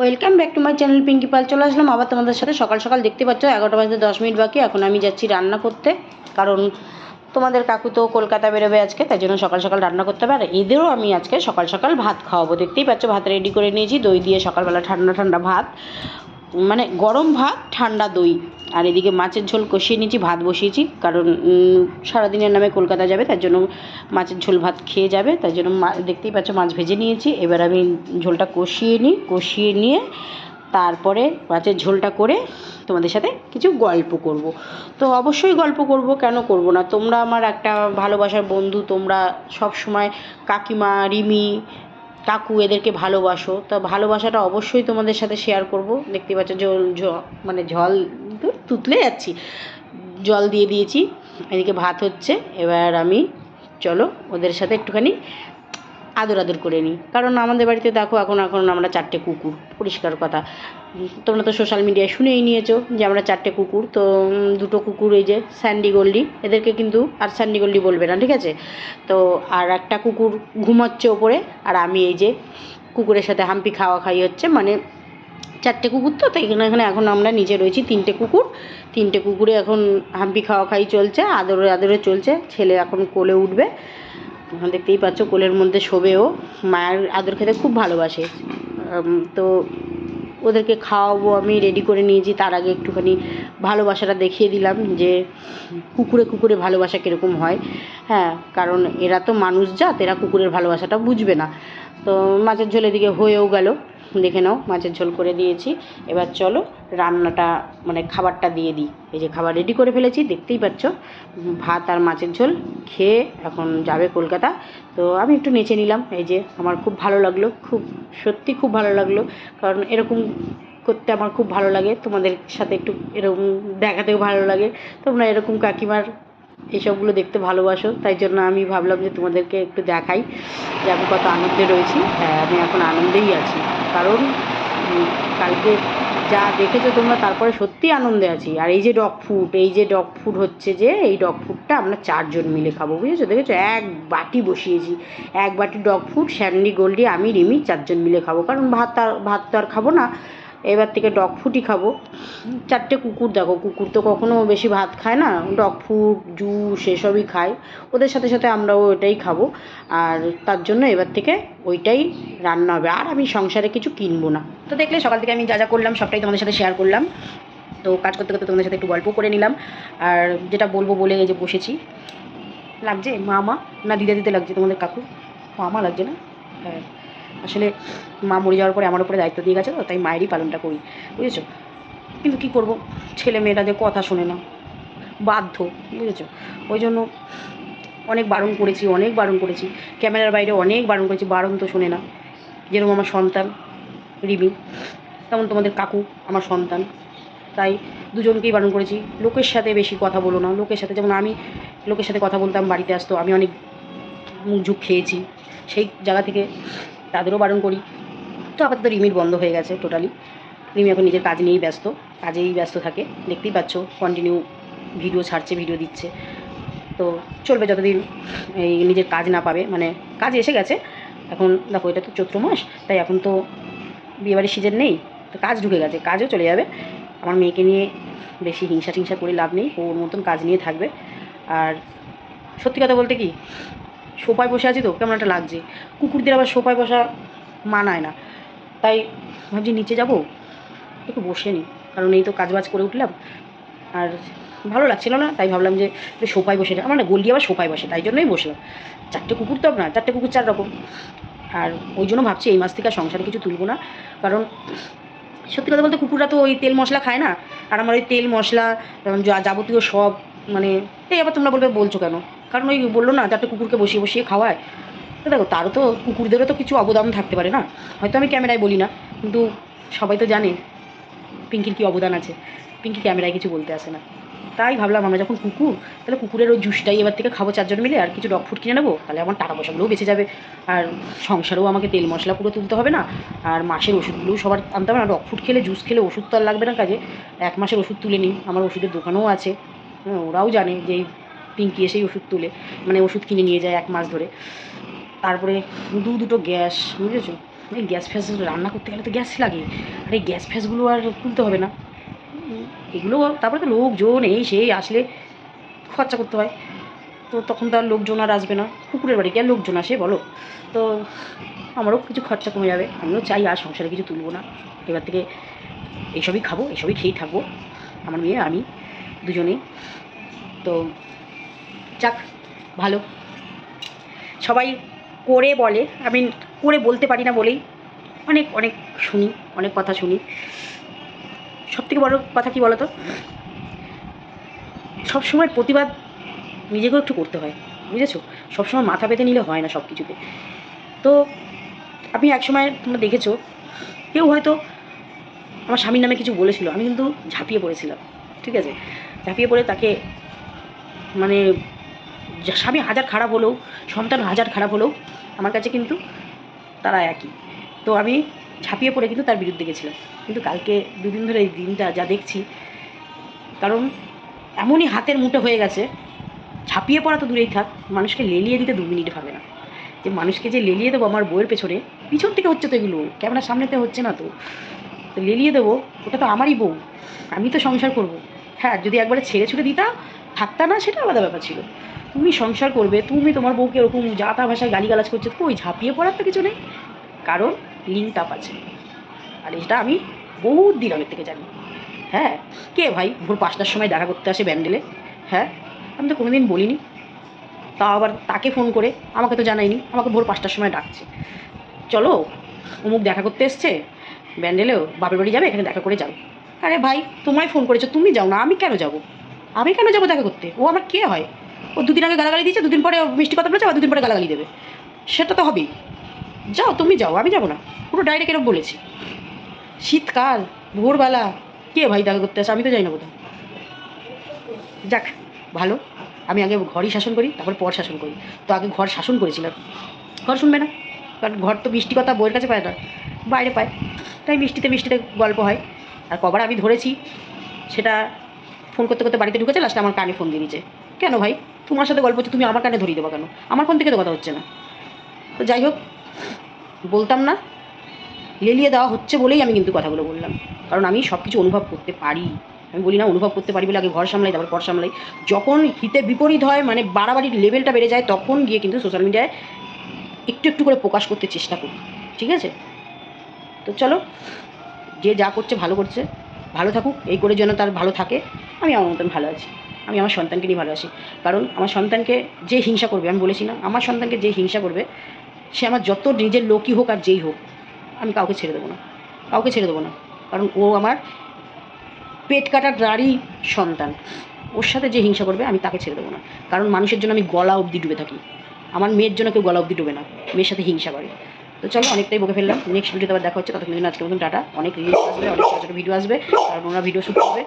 Welcome back to my channel Pinky Pal চলে আসলাম আবার তোমাদের সাথে। সকাল সকাল দেখতে পাচ্ছ, এগারোটা বাজতে দশ মিনিট বাকি। এখন আমি যাচ্ছি রান্না করতে। কারণ তোমাদের কাকু তো কলকাতা বেরোবে আজকে, তাই জন্য সকাল সকাল রান্না করতে হবে। আর এদেরও আমি আজকে সকাল সকাল ভাত খাওয়াবো। দেখতেই পাচ্ছ, ভাত রেডি করে নিয়েছি। দই দিয়ে সকালবেলা ঠান্ডা ঠান্ডা ভাত। মানে গরম ভাত, ঠান্ডা দই। আর এদিকে মাছের ঝোল কষিয়ে নিয়েছি, ভাত বসিয়েছি। কারণ সারাদিনের নামে কলকাতা যাবে, তার জন্য মাছের ঝোল ভাত খেয়ে যাবে। তাই জন্য দেখতেই পাচ্ছ মাছ ভেজে নিয়েছি। এবার আমি ঝোলটা কষিয়ে নিই, কষিয়ে নিয়ে তারপরে মাছের ঝোলটা করে তোমাদের সাথে কিছু গল্প করব। তো অবশ্যই গল্প করব, কেন করব না? তোমরা আমার একটা ভালোবাসার বন্ধু, তোমরা সব সময় কাকিমা, রিমি কাকু এদেরকে ভালোবাসো, তো ভালোবাসাটা অবশ্যই তোমাদের সাথে শেয়ার করব। দেখতে পাচ্ছ জল মানে জল তুতলে যাচ্ছি। জল দিয়ে দিয়েছি, এদিকে ভাত হচ্ছে, এবার আমি, চলো ওদের সাথে একটুখানি আদর আদর করে নিই। কারণ আমাদের বাড়িতে দেখো এখন এখন আমরা চারটে কুকুর, পরিষ্কার কথা। তোমরা তো সোশ্যাল মিডিয়ায় শুনেই নিয়েছো যে আমরা চারটে কুকুর, তো দুটো কুকুর এই যে স্যান্ডি গোল্ডি এদেরকে কিন্তু আর স্যান্ডি গোল্ডি বলবে না, ঠিক আছে? তো, আর একটা কুকুর ঘুমাচ্ছে ওপরে, আর আমি এই যে কুকুরের সাথে হাম্পি খাওয়া খাই হচ্ছে মানে চারটে কুকুর তো তাই এখানে এখানে এখন আমরা নিচে রয়েছি, তিনটে কুকুর। তিনটে কুকুরে এখন হাম্পি খাওয়া খাই চলছে, আদরে আদরে চলছে, ছেলে এখন কোলে উঠবে। এখন দেখতেই পাচ্ছ কোলের মধ্যে শোবেও। মায়ের আদর খেতে খুব ভালোবাসে। তো ওদেরকে খাওয়াবো, আমি রেডি করে নিয়েছি। তার আগে একটুখানি ভালোবাসাটা দেখিয়ে দিলাম যে কুকুরে কুকুরে ভালোবাসা কীরকম হয়। হ্যাঁ কারণ এরা তো মানুষ জাত, এরা কুকুরের ভালোবাসাটা বুঝবে না। তো মাছের ঝোলের দিকে হয়েও গেল। দেখে নাও, মাছের ঝোল করে দিয়েছি। এবার চলো রান্নাটা মানে খাবারটা দিয়ে দিই। এই যে খাবার রেডি করে ফেলেছি, দেখতেই পাচ্ছ, ভাত আর মাছের ঝোল খেয়ে এখন যাবে কলকাতা। তো আমি একটু নেচে নিলাম, এই যে আমার খুব ভালো লাগল, খুব, সত্যি খুব ভালো লাগল। কারণ এরকম করতে আমার খুব ভালো লাগে, তোমাদের সাথে একটু এরকম দেখাতেও ভালো লাগে। তোমরা এরকম কাকিমার এসবগুলো দেখতে ভালোবাসো, তাই জন্য আমি ভাবলাম যে তোমাদেরকে একটু দেখাই যে আমি কত আনন্দে রয়েছি। হ্যাঁ আমি এখন আনন্দেই আছি। কারণ কালকে যা দেখেছ তোমরা, তারপরে সত্যি আনন্দে আছি। আর এই যে ডগ ফুড এই যে ডগ ফুড হচ্ছে যে, এই ডগ ফুডটা আমরা চারজন মিলে খাব, বুঝেছ? দেখেছ? এক বাটি বসিয়েছি। এক বাটি ডগ ফুড স্যান্ডি গোল্ডি আমি, রিমি চারজন মিলে খাব। কারণ ভাত আর, ভাত তো আর খাব না। এবার থেকে ডগ ফুডই খাব। চারটে কুকুর দেখো, কুকুর তো কখনো বেশি ভাত খায় না, ডগ ফুড জুস এসবই খায়। ওদের সাথে সাথে আমরাও ওটাই খাব। আর তার জন্য এবার থেকে ওইটাই রান্না হবে। আর আমি সংসারে কিছু কিনবো না। তো দেখলে সকাল থেকে আমি যা যা করলাম, সবটাই তোমাদের সাথে শেয়ার করলাম। তো কাজ করতে করতে তোমাদের সাথে একটু গল্প করে নিলাম। আর যেটা বলব বলে এই যে বসেছি, লাগছে? মামা? না দিদা দিতে লাগছে তোমাদের কাকু? মামা লাগছে না? হ্যাঁ। আসলে মা মরে যাওয়ার পরে আমার উপরে দায়িত্ব দিয়ে গেছে তো, তাই মায়েরই পালনটা করি, বুঝেছ? কিন্তু কি করব? ছেলে মেয়েরা যে কথা শোনে না, বাধ্য, বুঝেছ? ওই জন্য অনেক বারণ করেছি, অনেক বারণ করেছি। ক্যামেরার বাইরে অনেক বারণ করেছি, বারণ তো শোনে না। যেরকম আমার সন্তান, রিমি, তেমন তোমাদের কাকু, আমার সন্তান। তাই দুজনকেই বারণ করেছি। লোকের সাথে বেশি কথা বলো না, লোকের সাথে, যেমন আমি লোকের সাথে কথা বলতাম, বাড়িতে আসতো, আমি অনেক মুখ ঝুঁক খেয়েছি। সেই জায়গা থেকে তাদেরও বারণ করি। তো আপাতত রিমির বন্ধ হয়ে গেছে টোটালি রিমি এখন নিজের কাজ নিয়েই ব্যস্ত, কাজেই ব্যস্ত থাকে। দেখতেই পাচ্ছ কন্টিনিউ ভিডিও ছাড়ছে ভিডিও দিচ্ছে। তো চলবে যতদিন এই নিজের কাজ না পাবে। মানে কাজ এসে গেছে। এখন দেখো, এটা তো চৈত্র মাস, তাই এখন তো বিয়েবাড়ির সিজন নেই। তো কাজ ঢুকে গেছে, কাজও চলে যাবে। আমার মেয়েকে নিয়ে বেশি হিংসা টিংসা করে লাভ নেই। ওর মতন কাজ নিয়ে থাকবে। আর সত্যি কথা বলতে কি সোফায় বসে আছি তো, কেমন একটা লাগছে। কুকুরদের আবার সোফায় বসা মানায় না। তাই ভাবছি নিচে যাব, একটু বসে নিই। কারণ এই তো কাজবাজ করে উঠলাম। আর ভালো লাগছিল না, তাই ভাবলাম যে সোফায় বসে আমার না গল্লি আবার সোফায় বসে, তাই জন্যই বসলাম। চারটে কুকুর তো না চারটে কুকুর চার রকম। আর ওই জন্য ভাবছি এই মাস থেকে আর সংসারে কিছু তুলবো না। কারণ সত্যি কথা বলতে কুকুররা তো ওই তেল মশলা খায় না। আর আমার ওই তেল মশলা যাবতীয় সব মানে এই আবার তোমরা বলবে, বলছো কেন? কারণ ওই বলল না চারটে কুকুরকে বসিয়ে বসিয়ে খাওয়ায়। তো দেখো তারও তো কুকুরদেরও তো কিছু অবদান থাকতে পারে না। হয়তো আমি ক্যামেরায় বলি না কিন্তু সবাই তো জানে পিঙ্কির কী অবদান আছে। পিঙ্কি ক্যামেরায় কিছু বলতে আসে না। তাই ভাবলাম আমরা যখন কুকুর তাহলে কুকুরের ওই জুসটাই এবার থেকে খাব চারজন মিলে আর কিছু ডগ ফুড কিনে নেব তাহলে আমার টাকা পয়সাগুলোও বেঁচে যাবে। আর সংসারেও আমাকে তেল মশলা পুরো তুলতে হবে না। আর মাসের ওষুধগুলোও সবার আনতে হবে না। ডগ ফুড খেলে জুস খেলে ওষুধ তো আর লাগবে না কাজে। এক মাসের ওষুধ তুলে নিই। আমার ওষুধের দোকানও আছে। হ্যাঁ, ওরাও জানে যে এই পিঙ্কি এসেই ওষুধ তুলে মানে ওষুধ কিনে নিয়ে যায় এক মাস ধরে। তারপরে দু দুটো গ্যাস, বুঝেছ? এই গ্যাস ফ্যাস রান্না করতে গেলে তো গ্যাস লাগে। আর এই গ্যাস ফ্যাসগুলো আর তুলতে হবে না। এগুলো তারপরে তো লোকজন এই সেই আসলে খরচা করতে হয়। তো তখন তো আর লোকজন আর আসবে না। কুকুরের বাড়ি গিয়ে লোকজন আসে, বলো? তো আমারও কিছু খরচা কমে যাবে। আমিও চাই আর সংসারে কিছু তুলবো না। এবার থেকে এইসবই খাব, এইসবই খেয়েই থাকব। আমার মেয়ে, আমি দুজনেই। তো যাক, ভালো। সবাই করে বলে আমি করে বলতে পারি না বলেই অনেক অনেক শুনি, অনেক কথা শুনি। সব থেকে বড় কথা কি বলো তো সবসময় প্রতিবাদ নিজেকেও একটু করতে হয়, বুঝেছ? সবসময় মাথা পেতে নিলে হয় না সব কিছুতে তো আমি একসময় তোমরা দেখেছ, কেউ হয়তো আমার স্বামীর নামে কিছু বলেছিল, আমি কিন্তু ঝাঁপিয়ে পড়েছিলাম, ঠিক আছে? ঝাঁপিয়ে পড়ে তাকে মানে স্বামী হাজার খারাপ হলেও, সন্তান হাজার খারাপ হলেও, আমার কাছে কিন্তু তারা একই। তো আমি ঝাঁপিয়ে পড়ে কিন্তু তার বিরুদ্ধে গেছিলাম। কিন্তু কালকে দুদিন ধরে এই দিনটা যা দেখছি, কারণ এমনই হাতের মুঠো হয়ে গেছে, ঝাঁপিয়ে পড়া তো দূরেই থাক, মানুষকে লেলিয়ে দিতে দু মিনিট হবে না। যে মানুষকে যে লেলিয়ে দেবো আমার বইয়ের পেছনে, পিছন থেকে হচ্ছে তো এগুলো, ক্যামেরার সামনেতে হচ্ছে না তো। তো লেলিয়ে দেবো, ওটা তো আমারই বউ, আমি তো সংসার করব। হ্যাঁ যদি একবারে ছেড়ে ছুড়ে দিতাম থাকতা না, সেটা আলাদা ব্যাপার ছিল। তুমি সংসার করবে, তুমি তোমার বউকে ওরকম যা তা ভাষায় গালিগালাজ করছ ওই ঝাঁপিয়ে পড়ার তো কিছু নেই। কারণ লিঙ্ক আপ আছে। আর এটা আমি বহুত দিন আগের থেকে জানি। হ্যাঁ কে ভাই ভোর পাঁচটার সময় দেখা করতে আসে ব্যান্ডেলে? হ্যাঁ আমি তো কোনোদিন বলিনি। তা আবার তাকে ফোন করে, আমাকে তো জানায়নি, আমাকে ভোর পাঁচটার সময় ডাকছে। চলো, অমুক দেখা করতে এসছে, ব্যান্ডেলেও বাপের বাড়ি যাবে, এখানে দেখা করে যাও আরে ভাই, তোমায় ফোন করেছ, তুমি যাও না, আমি কেন যাব? আমি কেন যাব দেখা করতে? ও আমার কে হয়? ও দুদিন আগে গালাগালি দিয়েছে, দুদিন পরে মিষ্টি কথা বলেছে, আবার দুদিন পরে গালাগালি দেবে। সেটা তো হবেই। যাও, তুমি যাও, আমি যাব না। পুরো ডাইরেক্ট এরকম বলেছি। শীতকাল, ভোরবেলা, কে ভাই দেখা করতে আসে, আমি তো যাই না কোথাও। যাক, ভালো। আমি আগে ঘরই শাসন করি, তারপর পর শাসন করি। তো আগে ঘর শাসন করেছিলাম ঘর শুনবে না? কারণ ঘর তো মিষ্টি কথা বইয়ের কাছে পায় না, বাইরে পায়। তাই মিষ্টিতে মিষ্টিতে গল্প হয়। আর কবার আমি ধরেছি, সেটা ফোন করতে করতে বাড়িতে ঢুকেছে লাস্টে আমার কানে ফোন দিয়ে দিয়েছে। কেন ভাই? তোমার সাথে গল্প হচ্ছে, তুমি আমার কানে ধরিয়ে দেবো কেন? আমার ফোন থেকে তো কথা হচ্ছে না। তো যাই হোক, বলতাম না, লেলিয়ে দেওয়া হচ্ছে বলেই আমি কিন্তু কথাগুলো বললাম। কারণ আমি সব কিছু অনুভব করতে পারি। আমি বলি না অনুভব করতে পারি বলে আগে ঘর সামলাই, তারপর পর সামলাই। যখন হিতে বিপরীত হয় মানে বাড়াবাড়ির লেভেলটা বেড়ে যায়, তখন গিয়ে কিন্তু সোশ্যাল মিডিয়ায় একটু একটু করে প্রকাশ করতে চেষ্টা করি। ঠিক আছে? তো চলো, যে যা করছে ভালো করছে। ভালো থাকুক, এই করে যেন তার ভালো থাকে। আমি আমার মতন ভালো আছি। আমি আমার সন্তানকে নিয়ে ভালোবাসি। কারণ আমার সন্তানকে যে হিংসা করবে, আমি বলেছি না, আমার সন্তানকে যে হিংসা করবে, সে আমার যত নিজের লোকই হোক আর যেই হোক, আমি কাউকে ছেড়ে দেবো না। কাউকে ছেড়ে দেবো না। কারণ ও আমার পেট কাটার নারী সন্তান। ওর সাথে যে হিংসা করবে, আমি তাকে ছেড়ে দেবো না। কারণ মানুষের জন্য আমি গলা অবধি ডুবে থাকি। আমার মেয়ের জন্য কেউ গলা অবধি ডুবে না। মেয়ের সাথে হিংসা করে। তো চলো, অনেকটাই বকে ফেললাম। নেক্সট ভিডিওতে আবার দেখা হচ্ছে। ততক্ষণ জন্য আজকের মতন টাটা। অনেক রিলস আসবে, অনেক ছোটো ভিডিও আসবে। কারণ ওরা ভিডিও শ্যুট করবে।